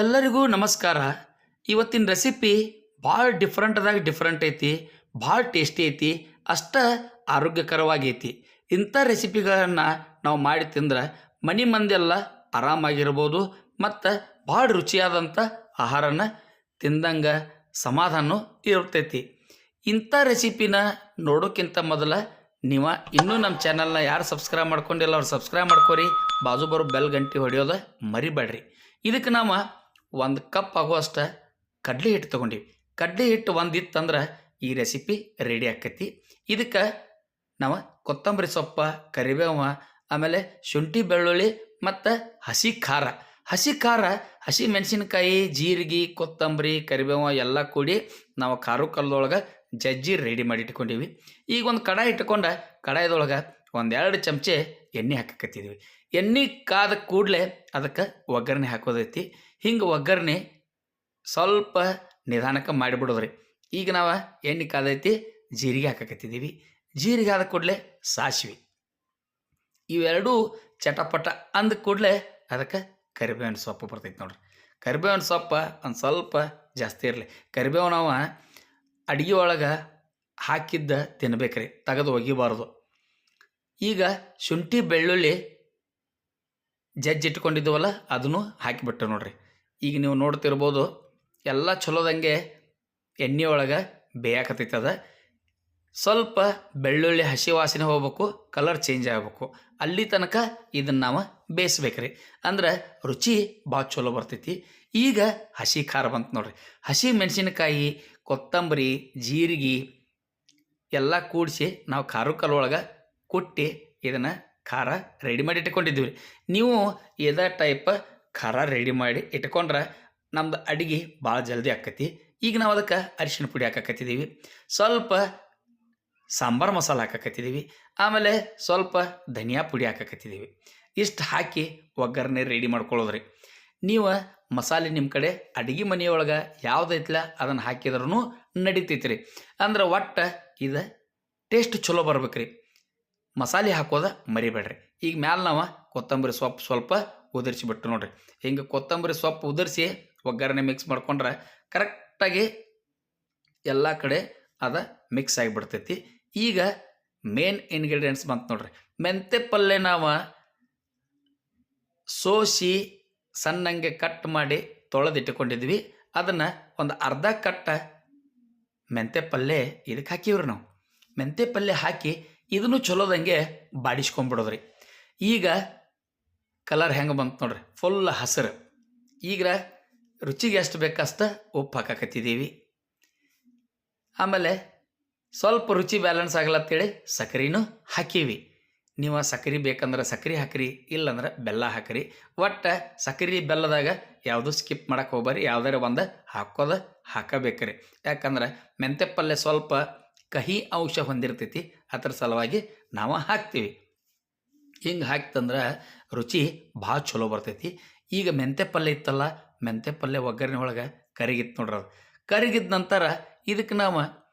ಎಲ್ಲರಿಗೂ ನಮಸ್ಕಾರ. ಇವತ್ತಿನ ರೆಸಿಪಿ ಭಾಳ ಡಿಫ್ರೆಂಟ್ದಾಗ ಡಿಫ್ರೆಂಟ್ ಐತಿ, ಭಾಳ ಟೇಸ್ಟಿ ಐತಿ, ಅಷ್ಟ ಆರೋಗ್ಯಕರವಾಗೈತಿ. ಇಂಥ ರೆಸಿಪಿಗಳನ್ನು ನಾವು ಮಾಡಿ ತಿಂದ್ರೆ ಮನೆ ಮಂದೆಲ್ಲ ಆರಾಮಾಗಿರ್ಬೋದು ಮತ್ತು ಭಾಳ ರುಚಿಯಾದಂಥ ಆಹಾರನ ತಿಂದಂಗೆ ಸಮಾಧಾನ ಇರ್ತೈತಿ. ಇಂಥ ರೆಸಿಪಿನ ನೋಡೋಕ್ಕಿಂತ ಮೊದಲ ನೀವು ಇನ್ನೂ ನಮ್ಮ ಚಾನಲ್ನ ಯಾರು ಸಬ್ಸ್ಕ್ರೈಬ್ ಮಾಡ್ಕೊಂಡಿಲ್ಲ ಅವ್ರು ಸಬ್ಸ್ಕ್ರೈಬ್ ಮಾಡ್ಕೊರಿ, ಬಾಜು ಬರೋ ಬೆಲ್ ಗಂಟೆ ಹೊಡೆಯೋದು ಮರಿಬೇಡ್ರಿ. ಇದಕ್ಕೆ ನಾವು ಒಂದು ಕಪ್ ಆಗುವಷ್ಟು ಕಡಲೆ ಹಿಟ್ಟು ತೊಗೊಂಡಿವಿ ಕಡಲೆ ಹಿಟ್ಟು ಒಂದು ಇತ್ತಂದ್ರೆ ಈ ರೆಸಿಪಿ ರೆಡಿ ಆಕೈತಿ. ಇದಕ್ಕೆ ನಾವು ಕೊತ್ತಂಬರಿ ಸೊಪ್ಪ, ಕರಿಬೇವ, ಆಮೇಲೆ ಶುಂಠಿ ಬೆಳ್ಳುಳ್ಳಿ ಮತ್ತು ಹಸಿ ಖಾರ. ಹಸಿ ಖಾರ, ಹಸಿ ಮೆಣಸಿನಕಾಯಿ, ಜೀರಿಗೆ, ಕೊತ್ತಂಬರಿ, ಕರಿಬೇವ ಎಲ್ಲ ಕೂಡಿ ನಾವು ಖಾರು ಕಲ್ಲದೊಳಗೆ ಜಜ್ಜಿ ರೆಡಿ ಮಾಡಿ ಇಟ್ಕೊಂಡಿವಿ. ಈಗ ಒಂದು ಕಡಾಯಿ ಇಟ್ಕೊಂಡ ಕಡಾಯಿದೊಳಗೆ ಒಂದೆರಡು ಚಮಚೆ ಎಣ್ಣೆ ಹಾಕಕತ್ತಿದ್ವಿ. ಎಣ್ಣೆ ಕಾದ ಕೂಡಲೇ ಅದಕ್ಕೆ ಒಗ್ಗರಣೆ ಹಾಕೋದೈತಿ. ಹಿಂಗೆ ಒಗ್ಗರಣೆ ಸ್ವಲ್ಪ ನಿಧಾನಕ್ಕೆ ಮಾಡಿಬಿಡೋದ್ರಿ. ಈಗ ನಾವು ಎಣ್ಣೆ ಕಾದೈತಿ, ಜೀರಿಗೆ ಹಾಕಕತ್ತಿದ್ದೀವಿ. ಜೀರಿಗೆ ಆದ ಕೂಡಲೇ ಸಾಸಿವೆ. ಇವೆರಡೂ ಚಟಪಟ ಅಂದ ಕೂಡಲೇ ಅದಕ್ಕೆ ಕರಿಬೇವಿನ ಸೊಪ್ಪು ಬರ್ತೈತೆ ನೋಡ್ರಿ. ಕರಿಬೇವಿನ ಸೊಪ್ಪು ಒಂದು ಸ್ವಲ್ಪ ಜಾಸ್ತಿ ಇರಲಿ. ಕರಿಬೇವು ನಾವು ಅಡುಗೆ ಒಳಗೆ ಹಾಕಿದ್ದ ತಿನ್ಬೇಕ್ರಿ, ತೆಗೆದು ಒಗಿಬಾರ್ದು. ಈಗ ಶುಂಠಿ ಬೆಳ್ಳುಳ್ಳಿ ಜಜ್ಜಿಟ್ಕೊಂಡಿದ್ದೀವಲ್ಲ ಅದನ್ನು ಹಾಕಿಬಿಟ್ಟು ನೋಡ್ರಿ. ಈಗ ನೀವು ನೋಡ್ತಿರ್ಬೋದು ಎಲ್ಲ ಚಲೋದಂಗೆ ಎಣ್ಣೆ ಒಳಗೆ ಬೇಯಾಕತ್ತೈತೆ ಅದ ಸ್ವಲ್ಪ ಬೆಳ್ಳುಳ್ಳಿ ಹಸಿ ವಾಸನೆ ಹೋಗ್ಬೇಕು ಕಲರ್ ಚೇಂಜ್ ಆಗಬೇಕು. ಅಲ್ಲಿ ತನಕ ಇದನ್ನು ನಾವು ಬೇಯಿಸ್ಬೇಕ್ರಿ. ಅಂದ್ರೆ ರುಚಿ ಭಾಳ ಚಲೋ ಬರ್ತೈತಿ. ಈಗ ಹಸಿ ಖಾರ ಬಂತು ನೋಡ್ರಿ. ಹಸಿ ಮೆಣಸಿನಕಾಯಿ, ಕೊತ್ತಂಬರಿ, ಜೀರಿಗೆ ಎಲ್ಲ ಕೂಡಿಸಿ ನಾವು ಖಾರ ಕಲ್ಲೊಳಗೆ ಕುಟ್ಟಿ ಇದನ್ನು ಖಾರ ರೆಡಿ ಮಾಡಿ ಇಟ್ಕೊಂಡಿದ್ದೀವಿ ನೀವು ಇದೇ ಟೈಪ್ ಖಾರ ರೆಡಿ ಮಾಡಿ ಇಟ್ಕೊಂಡ್ರೆ ನಮ್ದು ಅಡುಗೆ ಭಾಳ ಜಲ್ದಿ ಆಕತಿ. ಈಗ ನಾವು ಅದಕ್ಕೆ ಅರಿಶಿಣ ಪುಡಿ ಹಾಕಕತ್ತಿದ್ದೀವಿ ಸ್ವಲ್ಪ ಸಾಂಬಾರು ಮಸಾಲ ಹಾಕಕತ್ತಿದ್ದೀವಿ ಆಮೇಲೆ ಸ್ವಲ್ಪ ಧನಿಯಾ ಪುಡಿ ಹಾಕಕತ್ತಿದ್ದೀವಿ ಇಷ್ಟು ಹಾಕಿ ಒಗ್ಗರಣೆ ರೆಡಿ ಮಾಡ್ಕೊಳ್ಳೋದ್ರಿ. ನೀವು ಮಸಾಲೆ ನಿಮ್ಮ ಕಡೆ ಅಡುಗೆ ಮನೆಯೊಳಗೆ ಯಾವುದೈತಿಲ್ಲ ಅದನ್ನು ಹಾಕಿದ್ರೂ ನಡೀತೈತಿ ರೀ ಅಂದ್ರೆ ಒಟ್ಟು ಇದು ಟೇಸ್ಟ್ ಚಲೋ ಬರ್ಬೇಕು ರೀ ಮಸಾಲೆ ಹಾಕೋದ ಮರಿಬೇಡ್ರಿ. ಈಗ ಮ್ಯಾಲೆ ನಾವು ಕೊತ್ತಂಬರಿ ಸೊಪ್ಪು ಸ್ವಲ್ಪ ಉದುರಿಸಿಬಿಟ್ಟು ನೋಡ್ರಿ. ಹಿಂಗೆ ಕೊತ್ತಂಬರಿ ಸೊಪ್ಪು ಉದುರಿಸಿ ಒಗ್ಗರಣೆ ಮಿಕ್ಸ್ ಮಾಡ್ಕೊಂಡ್ರೆ ಕರೆಕ್ಟಾಗಿ ಎಲ್ಲ ಕಡೆ ಅದು ಮಿಕ್ಸ್ ಆಗಿಬಿಡ್ತೈತಿ. ಈಗ ಮೇನ್ ಇಂಗ್ರೀಡಿಯೆಂಟ್ಸ್ ಬಂತು ನೋಡ್ರಿ. ಮೆಂತೆ ಪಲ್ಯ ನಾವು ಸೋಸಿ ಸಣ್ಣಂಗೆ ಕಟ್ ಮಾಡಿ ತೊಳೆದಿಟ್ಟುಕೊಂಡಿದ್ವಿ ಅದನ್ನು ಒಂದು ಅರ್ಧ ಕಟ್ಟ ಮೆಂತೆ ಪಲ್ಯ ಇದಕ್ಕೆ ಹಾಕಿವ್ರಿ ನಾವು. ಮೆಂತೆ ಪಲ್ಯ ಹಾಕಿ ಇದನ್ನು ಚಲೋದಂಗೆ ಬಾಡಿಸ್ಕೊಂಬಿಡೋದ್ರಿ ಈಗ ಕಲರ್ ಹೆಂಗೆ ಬಂತು ನೋಡ್ರಿ ಫುಲ್ ಹಸಿರು. ಈಗ ರುಚಿಗೆ ಎಷ್ಟು ಬೇಕಷ್ಟ ಉಪ್ಪು ಹಾಕಕತ್ತಿದ್ದೀವಿ. ಆಮೇಲೆ ಸ್ವಲ್ಪ ರುಚಿ ಬ್ಯಾಲೆನ್ಸ್ ಆಗಲತ್ತೇಳಿ ಸಕ್ಕರೆನೂ ಹಾಕೀವಿ. ನೀವು ಸಕ್ಕರೆ ಬೇಕಂದ್ರೆ ಸಕ್ಕರೆ ಹಾಕ್ರಿ, ಇಲ್ಲಂದ್ರೆ ಬೆಲ್ಲ ಹಾಕ್ರಿ. ಒಟ್ಟು ಸಕ್ಕರೆ ಬೆಲ್ಲದಾಗ ಯಾವುದು ಸ್ಕಿಪ್ ಮಾಡಕ್ಕೆ ಹೋಗ್ಬಾರಿ ಯಾವ್ದಾರ ಒಂದು ಹಾಕೋದು ಹಾಕಬೇಕ್ರಿ. ಯಾಕಂದ್ರೆ ಮೆಂತೆ ಪಲ್ಯ ಸ್ವಲ್ಪ ಕಹಿ ಅಂಶ ಹೊಂದಿರ್ತೈತಿ, ಅದ್ರ ಸಲುವಾಗಿ ನಾವು ಹಾಕ್ತೀವಿ. ಹಿಂಗೆ ಹಾಕ್ತಂದ್ರೆ ರುಚಿ ಭಾಳ ಚಲೋ ಬರ್ತೈತಿ. ಈಗ ಮೆಂತೆ ಪಲ್ಯ ಇತ್ತಲ್ಲ, ಮೆಂತೆ ಪಲ್ಯ ಒಗ್ಗರಣೆ ಒಳಗೆ ಕರಿಗಿತ್ತು ನೋಡ್ರಿ ಅದು. ಕರಿಗಿದ ನಂತರ ಇದಕ್ಕೆ ನಾವು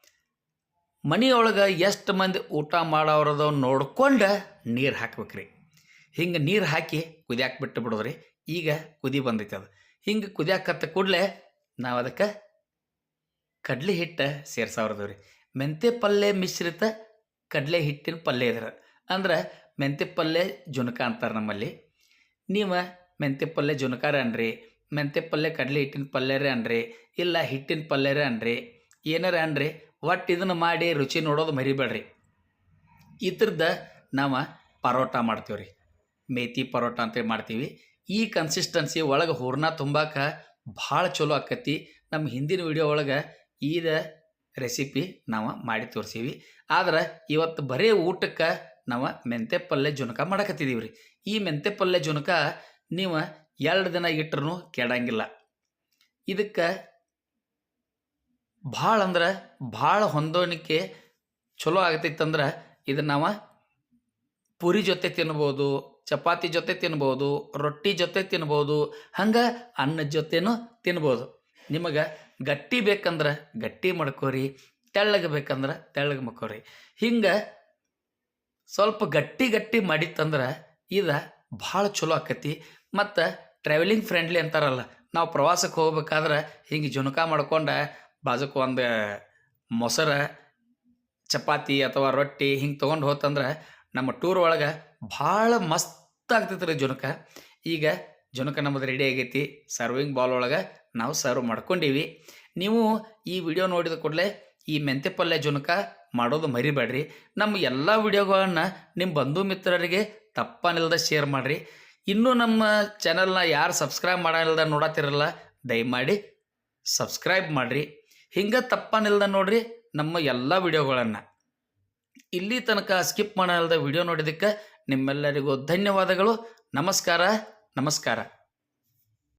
ಮನೆಯೊಳಗೆ ಎಷ್ಟು ಮಂದಿ ಊಟ ಮಾಡೋರದೋ ನೋಡ್ಕೊಂಡು ನೀರು ಹಾಕ್ಬೇಕ್ರಿ. ಹಿಂಗೆ ನೀರು ಹಾಕಿ ಕುದಿಯಾಕೆ ಬಿಟ್ಟು ಬಿಡೋದ್ರಿ. ಈಗ ಕುದಿ ಬಂದೈತೆ ಅದು. ಹಿಂಗೆ ಕುದಿಯಾಕತ್ತ ಕೂಡಲೇ ನಾವು ಅದಕ್ಕೆ ಕಡಲೆ ಹಿಟ್ಟು ಸೇರ್ಸಾವ್ರದವ್ರಿ. ಮೆಂತೆ ಪಲ್ಯ ಮಿಶ್ರಿತ ಕಡಲೆ ಹಿಟ್ಟಿನ ಪಲ್ಯ ಇದ್ರೆ. ಅಂದ್ರೆ ಮೆಂತೆ ಪಲ್ಯ ಜುನಕ ಅಂತಾರೆ ನಮ್ಮಲ್ಲಿ. ನೀವು ಮೆಂತೆ ಪಲ್ಯ ಜುನಕಾರ ಅನ್ರಿ ಮೆಂತೆ ಪಲ್ಯ ಕಡಲೆ ಹಿಟ್ಟಿನ ಪಲ್ಯರೇ ಅನ್ರಿ, ಇಲ್ಲ ಹಿಟ್ಟಿನ ಪಲ್ಯರೇ ಅನ್ರಿ, ಏನಾರ ಅನ್ರಿ ಒಟ್ಟು ಇದನ್ನು ಮಾಡಿ ರುಚಿ ನೋಡೋದು ಮರಿಬೇಡ್ರಿ. ಇದ್ರದ್ದು ನಾವು ಪರೋಟ ಮಾಡ್ತೀವಿ ರೀ ಮೇತಿ ಪರೋಟ ಅಂತೇಳಿ ಮಾಡ್ತೀವಿ. ಈ ಕನ್ಸಿಸ್ಟೆನ್ಸಿ ಒಳಗೆ ಹೂರ್ಣ ತುಂಬಾಕ ಭಾಳ ಚಲೋ ಆಕತಿ. ನಮ್ಮ ಹಿಂದಿನ ವಿಡಿಯೋ ಒಳಗೆ ಈದ ರೆಸಿಪಿ ನಾವು ಮಾಡಿ ತೋರಿಸೀವಿ. ಆದ್ರೆ ಇವತ್ತು ಬರೀ ಊಟಕ್ಕೆ ನಾವು ಮೆಂತೆ ಪಲ್ಯ ಜುನಕ ಮಾಡಕತ್ತಿದ್ದೀವಿ ರೀ ಈ ಮೆಂತೆ ಪಲ್ಯ ಜುನಕ ನೀವು ಎರಡು ದಿನ ಇಟ್ಟರೂ ಕೆಡಂಗಿಲ್ಲ. ಇದಕ್ಕೆ ಭಾಳ ಅಂದ್ರೆ ಭಾಳ ಹೊಂದೋಣಿಕೆ ಚಲೋ ಆಗತೈತಂದ್ರೆ ಇದನ್ನು ನಾವು ಪುರಿ ಜೊತೆ ತಿನ್ಬೋದು, ಚಪಾತಿ ಜೊತೆ ತಿನ್ಬೋದು, ರೊಟ್ಟಿ ಜೊತೆ ತಿನ್ಬೋದು, ಹಂಗೆ ಅನ್ನದ ಜೊತೆನೂ ತಿನ್ಬೋದು. ನಿಮಗೆ ಗಟ್ಟಿ ಬೇಕಂದ್ರೆ ಗಟ್ಟಿ ಮಾಡ್ಕೋರಿ, ತೆಳ್ಳಗೆ ಬೇಕಂದ್ರೆ ತೆಳ್ಳಗೆ ಮಾಡ್ಕೋರಿ. ಹಿಂಗೆ ಸ್ವಲ್ಪ ಗಟ್ಟಿ ಗಟ್ಟಿ ಮಾಡಿತ್ತಂದ್ರೆ ಇದು ಭಾಳ ಚಲೋ ಆಕತಿ. ಮತ್ತು ಟ್ರಾವೆಲಿಂಗ್ ಫ್ರೆಂಡ್ಲಿ ಅಂತಾರಲ್ಲ, ನಾವು ಪ್ರವಾಸಕ್ಕೆ ಹೋಗ್ಬೇಕಾದ್ರೆ ಹಿಂಗೆ ಜುನಕ ಮಾಡ್ಕೊಂಡು ಬಾಜಕ್ಕೆ ಒಂದು ಮೊಸರು, ಚಪಾತಿ ಅಥವಾ ರೊಟ್ಟಿ ಹಿಂಗೆ ತೊಗೊಂಡು ಹೋತಂದ್ರೆ ನಮ್ಮ ಟೂರ್ ಒಳಗೆ ಭಾಳ ಮಸ್ತ್ ಆಗ್ತೈತೆ ರೀ ಜುನಕ ಈಗ ಜುನಕ ನಮ್ಮದು ರೆಡಿ ಆಗೈತಿ ಸರ್ವಿಂಗ್ ಬಾಲ್ ಒಳಗೆ ನಾವು ಸರ್ವ್ ಮಾಡ್ಕೊಂಡೀವಿ. ನೀವು ಈ ವಿಡಿಯೋ ನೋಡಿದ ಕೂಡಲೇ ಈ ಮೆಂತೆ ಪಲ್ಯ ಜುಣಕ ಮಾಡೋದು ಮರಿಬೇಡ್ರಿ. ನಮ್ಮ ಎಲ್ಲ ವಿಡಿಯೋಗಳನ್ನು ನಿಮ್ಮ ಬಂಧು ಮಿತ್ರರಿಗೆ ತಪ್ಪನಿಲ್ದ ಶೇರ್ ಮಾಡಿರಿ. ಇನ್ನೂ ನಮ್ಮ ಚಾನಲ್ನ ಯಾರು ಸಬ್ಸ್ಕ್ರೈಬ್ ಮಾಡಲ್ದ ನೋಡತ್ತಿರಲ್ಲ ದಯಮಾಡಿ ಸಬ್ಸ್ಕ್ರೈಬ್ ಮಾಡಿರಿ. ಹಿಂಗೆ ತಪ್ಪನಿಲ್ಲದ ನೋಡ್ರಿ ನಮ್ಮ ಎಲ್ಲ ವಿಡಿಯೋಗಳನ್ನು. ಇಲ್ಲಿ ತನಕ ಸ್ಕಿಪ್ ಮಾಡಲ್ದ ವಿಡಿಯೋ ನೋಡಿದ್ದಕ್ಕೆ ನಿಮ್ಮೆಲ್ಲರಿಗೂ ಧನ್ಯವಾದಗಳು. ನಮಸ್ಕಾರ ನಮಸ್ಕಾರ.